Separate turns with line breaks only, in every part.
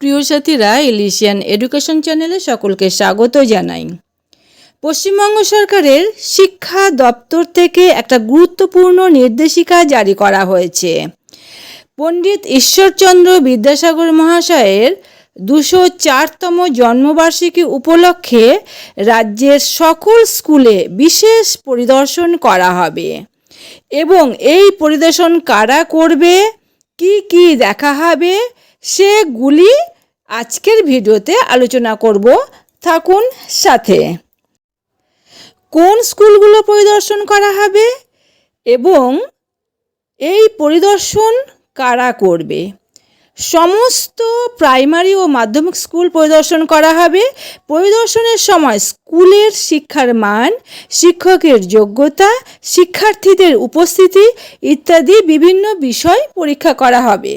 প্রিয় সাথীরা এলিশিয়ান এডুকেশন চ্যানেলে সকলকে স্বাগত জানাই। পশ্চিমবঙ্গ সরকারের শিক্ষা দপ্তর থেকে একটা গুরুত্বপূর্ণ নির্দেশিকা জারি করা হয়েছে। পণ্ডিত ঈশ্বরচন্দ্র বিদ্যাসাগর মহাশয়ের দুশো চারতম জন্মবার্ষিকী উপলক্ষে রাজ্যের সকল স্কুলে বিশেষ পরিদর্শন করা হবে। এবং এই পরিদর্শন কারা করবে, কি কি দেখা হবে সেগুলি আজকের ভিডিওতে আলোচনা করব। থাকুন সাথে। কোন স্কুলগুলো পরিদর্শন করা হবে এবং এই পরিদর্শন কারা করবে? সমস্ত প্রাইমারি ও মাধ্যমিক স্কুল পরিদর্শন করা হবে। পরিদর্শনের সময় স্কুলের শিক্ষার মান, শিক্ষকের যোগ্যতা, শিক্ষার্থীদের উপস্থিতি ইত্যাদি বিভিন্ন বিষয় পরীক্ষা করা হবে।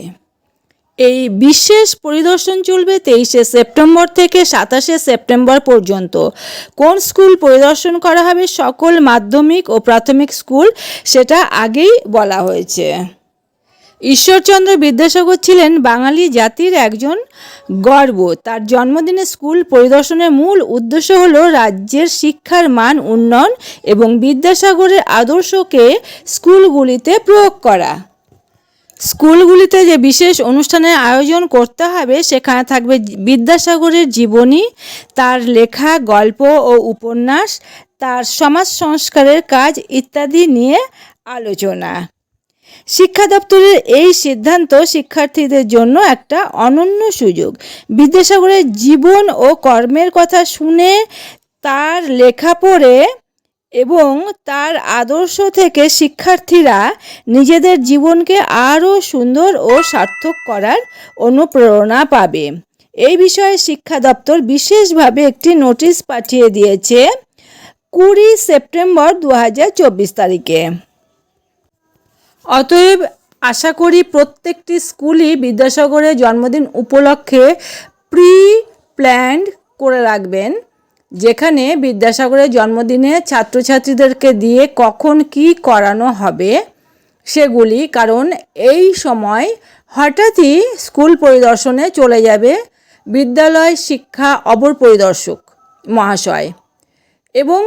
এই বিশেষ পরিদর্শন চলবে তেইশে সেপ্টেম্বর থেকে সাতাশে সেপ্টেম্বর পর্যন্ত। কোন স্কুল পরিদর্শন করা হবে সকল মাধ্যমিক ও প্রাথমিক স্কুল সেটা আগেই বলা হয়েছে। ঈশ্বরচন্দ্র বিদ্যাসাগর ছিলেন বাঙালি জাতির একজন গর্ব। তার জন্মদিনে স্কুল পরিদর্শনের মূল উদ্দেশ্য হলো রাজ্যের শিক্ষার মান উন্নয়ন এবং বিদ্যাসাগরের আদর্শকে স্কুলগুলিতে প্রয়োগ করা। স্কুলগুলিতে যে বিশেষ অনুষ্ঠানের আয়োজন করতে হবে, সেখানে থাকবে বিদ্যাসাগরের জীবনী, তার লেখা, গল্প ও উপন্যাস, তার সমাজ সংস্কারের কাজ ইত্যাদি নিয়ে আলোচনা। শিক্ষা দপ্তরের এই সিদ্ধান্ত শিক্ষার্থীদের জন্য একটা অনন্য সুযোগ। বিদ্যাসাগরের জীবন ও কর্মের কথা শুনে তার লেখা পড়ে এবং তার আদর্শ থেকে শিক্ষার্থীরা নিজেদের জীবনকে আরও সুন্দর ও সার্থক করার অনুপ্রেরণা পাবে। এই বিষয়ে শিক্ষা দপ্তর বিশেষভাবে একটি নোটিশ পাঠিয়ে দিয়েছে কুড়ি সেপ্টেম্বর দু হাজার চব্বিশ তারিখে। অতএব আশা করি প্রত্যেকটি স্কুলই বিদ্যাসাগরের জন্মদিন উপলক্ষে প্রি প্ল্যান্ড করে রাখবেন। যেখানে বিদ্যাসাগরের জন্মদিনে ছাত্রছাত্রীদেরকে দিয়ে কখন কি করানো হবে সেগুলি, কারণ এই সময় হঠাৎই স্কুল পরিদর্শনে চলে যাবে বিদ্যালয় শিক্ষা অপর পরিদর্শক মহাশয় এবং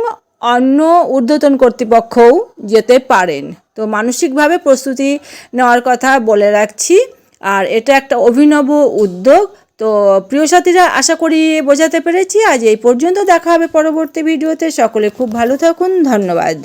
অন্য ঊর্ধ্বতন কর্তৃপক্ষও যেতে পারেন। তো মানসিকভাবে প্রস্তুতি নেওয়ার কথা বলে রাখছি। আর এটা একটা অভিনব উদ্যোগ। তো প্রিয় সাথীরা, আশা করি বোঝাতে পেরেছি। আজ এই পর্যন্ত দেখা হবে পরবর্তী ভিডিওতে। সকলে খুব ভালো থাকুন। ধন্যবাদ।